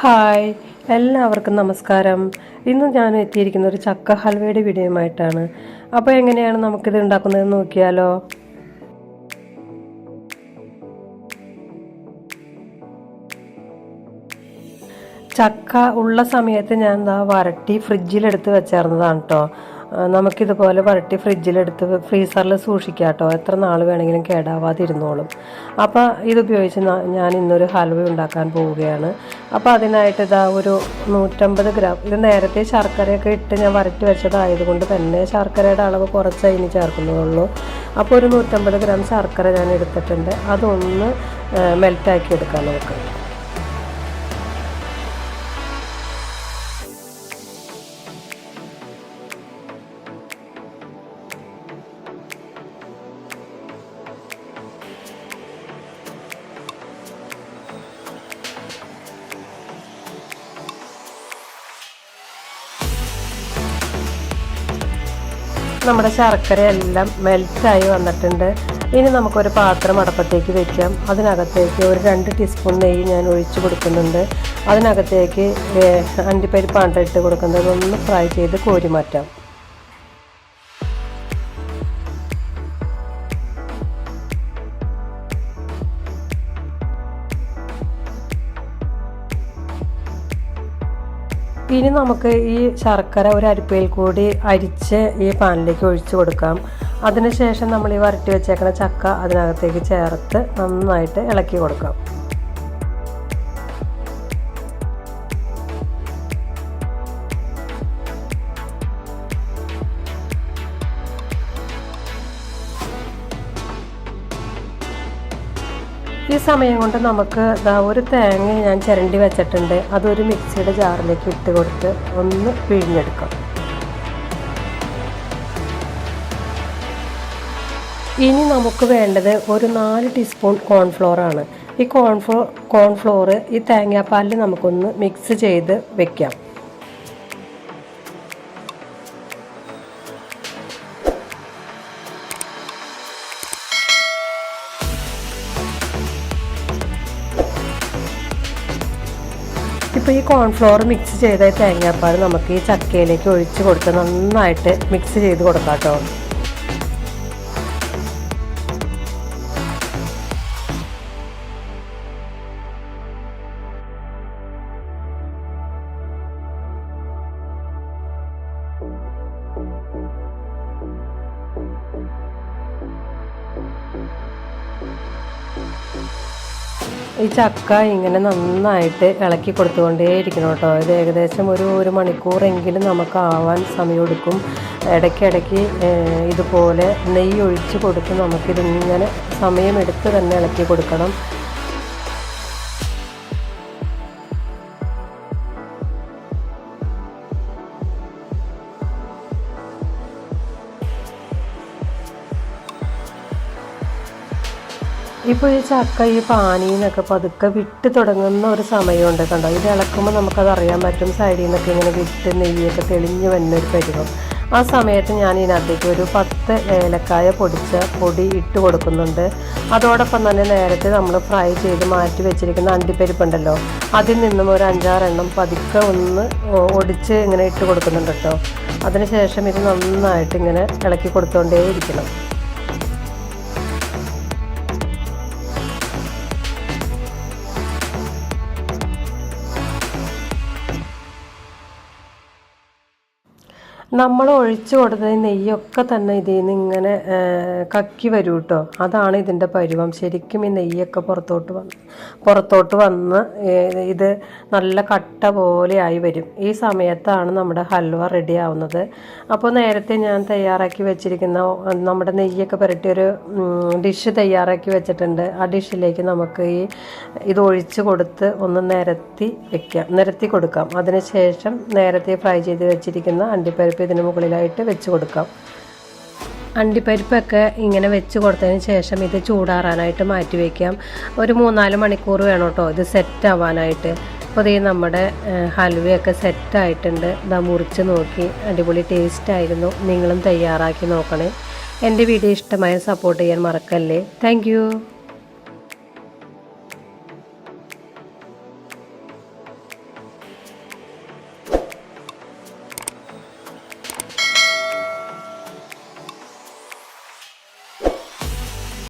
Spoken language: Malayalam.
ഹായ് എല്ലാവർക്കും നമസ്കാരം. ഇന്ന് ഞാൻ എത്തിയിരിക്കുന്ന ഒരു ചക്ക ഹൽവയുടെ വീഡിയോയുമായിട്ടാണ്. അപ്പോൾ എങ്ങനെയാണ് നമുക്കിത് ഉണ്ടാക്കുന്നതെന്ന് നോക്കിയാലോ? ചക്ക ഉള്ള സമയത്ത് ഞാൻ എന്താ വരട്ടി ഫ്രിഡ്ജിലെടുത്ത് വെച്ചേർന്നതാണ് കേട്ടോ നമുക്കിതുപോലെ വരട്ടി ഫ്രിഡ്ജിലെടുത്ത് ഫ്രീസറിൽ സൂക്ഷിക്കാം കേട്ടോ എത്ര നാൾ വേണമെങ്കിലും കേടാവാതിരുന്നോളും. അപ്പോൾ ഇതുപയോഗിച്ച് ഞാൻ ഇന്നൊരു ഹൽവ ഉണ്ടാക്കാൻ പോവുകയാണ്. അപ്പോൾ അതിനായിട്ട് ഇതാ ഒരു നൂറ്റമ്പത് ഗ്രാം ഇത് നേരത്തെ ശർക്കരയൊക്കെ ഇട്ട് ഞാൻ വരട്ടി വെച്ചതായതുകൊണ്ട് തന്നെ ശർക്കരയുടെ അളവ് കുറച്ച് ഇനി ചേർക്കുന്നുള്ളൂ അപ്പോൾ ഒരു നൂറ്റമ്പത് ഗ്രാം ശർക്കര ഞാൻ എടുത്തിട്ടുണ്ട്. അതൊന്ന് മെൽറ്റാക്കി എടുക്കാം നമുക്ക്. നമ്മുടെ ശർക്കര എല്ലാം മെൽറ്റായി വന്നിട്ടുണ്ട്. ഇനി നമുക്കൊരു പാത്രം അടപ്പത്തേക്ക് വെക്കാം. അതിനകത്തേക്ക് ഒരു രണ്ട് ടീസ്പൂൺ നെയ്യ് ഞാൻ ഒഴിച്ച് കൊടുക്കുന്നുണ്ട്. അതിനകത്തേക്ക് ഏഹ്, അണ്ടിപ്പരിപ്പാണ് ഇട്ട് കൊടുക്കുന്നത് ഒന്ന് ഫ്രൈ ചെയ്ത് കോരി മാറ്റാം. ഇനി നമുക്ക് ഈ ശർക്കര ഒരു അരിപ്പയിൽ കൂടി അരിച്ച് ഈ പാനിലേക്ക് ഒഴിച്ചു കൊടുക്കാം. അതിനുശേഷം നമ്മൾ ഈ വരട്ടി വെച്ചേക്കുന്ന ചക്ക അതിനകത്തേക്ക് ചേർത്ത് നന്നായിട്ട് ഇളക്കി കൊടുക്കാം. ഈ സമയം കൊണ്ട് നമുക്ക് ഒരു തേങ്ങ ഞാൻ ചിരണ്ടി വെച്ചിട്ടുണ്ട്. അതൊരു മിക്സിയുടെ ജാറിലേക്ക് ഇട്ട് കൊടുത്ത് ഒന്ന് പിഴിഞ്ഞെടുക്കാം. ഇനി നമുക്ക് വേണ്ടത് ഒരു നാല് ടീസ്പൂൺ കോൺഫ്ലോർ ആണ്. ഈ കോൺഫ്ലോ കോൺഫ്ലോർ ഈ തേങ്ങാപ്പാലിൽ നമുക്കൊന്ന് മിക്സ് ചെയ്ത് വെക്കാം. ഇപ്പോൾ ഈ കോൺഫ്ലോർ മിക്സ് ചെയ്ത തേങ്ങാപ്പാൽ നമുക്ക് ഈ ചക്കയിലേക്ക് ഒഴിച്ച് കൊടുത്ത് നന്നായിട്ട് മിക്സ് ചെയ്ത് കൊടുക്കാം കേട്ടോ ഈ ചക്ക ഇങ്ങനെ നന്നായിട്ട് ഇളക്കി കൊടുത്തുകൊണ്ടേയിരിക്കണം കേട്ടോ. ഇത് ഏകദേശം ഒരു ഒരു മണിക്കൂറെങ്കിലും നമുക്ക് ആവാൻ സമയമെടുക്കും. ഇടയ്ക്കിടയ്ക്ക് ഇതുപോലെ നെയ്യ് ഒഴിച്ച് കൊടുത്ത് നമുക്കിതിങ്ങനെ സമയമെടുത്ത് തന്നെ ഇളക്കി കൊടുക്കണം. ഇപ്പോൾ ഈ ചക്ക ഈ പാനീന്നൊക്കെ പതുക്കെ വിട്ട് തുടങ്ങുന്ന ഒരു സമയമുണ്ട് കണ്ടോ? ഇത് ഇളക്കുമ്പോൾ നമുക്കത് അറിയാൻ പറ്റും. സൈഡിൽ നിന്നൊക്കെ ഇങ്ങനെ വിട്ട് നെയ്യൊക്കെ തെളിഞ്ഞ് വരുന്നൊരു പരുവം. ആ സമയത്ത് ഞാൻ ഇതിനകത്തേക്ക് ഒരു പത്ത് ഏലക്കായ പൊടിച്ച പൊടി ഇട്ട് കൊടുക്കുന്നുണ്ട്. അതോടൊപ്പം തന്നെ നേരത്തെ നമ്മൾ ഫ്രൈ ചെയ്ത് മാറ്റി വെച്ചിരിക്കുന്ന അണ്ടിപ്പരിപ്പുണ്ടല്ലോ അതിൽ നിന്നും ഒരു അഞ്ചാറെണ്ണം പതുക്കെ ഒന്ന് ഒടിച്ച് ഇങ്ങനെ ഇട്ട് കൊടുക്കുന്നുണ്ട് കേട്ടോ. അതിനുശേഷം ഇത് നന്നായിട്ട് ഇങ്ങനെ ഇളക്കി കൊടുത്തുകൊണ്ടേ നമ്മൾ ഒഴിച്ചു കൊടുത്ത നെയ്യൊക്കെ തന്നെ ഇതിൽ നിന്ന് ഇങ്ങനെ കക്കി വരും കേട്ടോ അതാണ് ഇതിന്റെ പരുവം. ശരിക്കും ഈ നെയ്യൊക്കെ പുറത്തോട്ട് വന്ന് പുറത്തോട്ട് വന്ന് ഇത് നല്ല കട്ട പോലെ ആയി വരും. ഈ സമയത്താണ് നമ്മുടെ ഹൽവ റെഡി ആവുന്നത്. അപ്പോൾ നേരത്തെ ഞാൻ തയ്യാറാക്കി വെച്ചിരിക്കുന്ന നമ്മുടെ നെയ്യൊക്കെ പുരട്ടിയൊരു ഡിഷ് തയ്യാറാക്കി വെച്ചിട്ടുണ്ട്. ആ ഡിഷിലേക്ക് നമുക്ക് ഈ ഇത് ഒഴിച്ച് കൊടുത്ത് ഒന്ന് നിരത്തി വെക്കാം. നിരത്തി കൊടുക്കാം. അതിനുശേഷം നേരത്തെ ഫ്രൈ ചെയ്ത് വെച്ചിരിക്കുന്ന അണ്ടിപ്പരിപ്പ് ഇതിന് മുകളിലായിട്ട് വെച്ച് കൊടുക്കാം. അണ്ടിപ്പരിപ്പൊക്കെ ഇങ്ങനെ വെച്ച് കൊടുത്തതിന് ശേഷം ഇത് ചൂടാറാനായിട്ട് മാറ്റി വയ്ക്കാം ഒരു മൂന്നാൽ മണിക്കൂർ വേണം കേട്ടോ ഇത് സെറ്റ് ആവാനായിട്ട്. അപ്പോൾ ഇത് നമ്മുടെ ഹൽവയൊക്കെ സെറ്റായിട്ടുണ്ട് ഇതാ മുറിച്ച് നോക്കി. അടിപൊളി ടേസ്റ്റ് ആയിരുന്നു. നിങ്ങളും തയ്യാറാക്കി നോക്കണേ. എന്റെ വീഡിയോ ഇഷ്ടമായ സപ്പോർട്ട് ചെയ്യാൻ മറക്കല്ലേ. താങ്ക്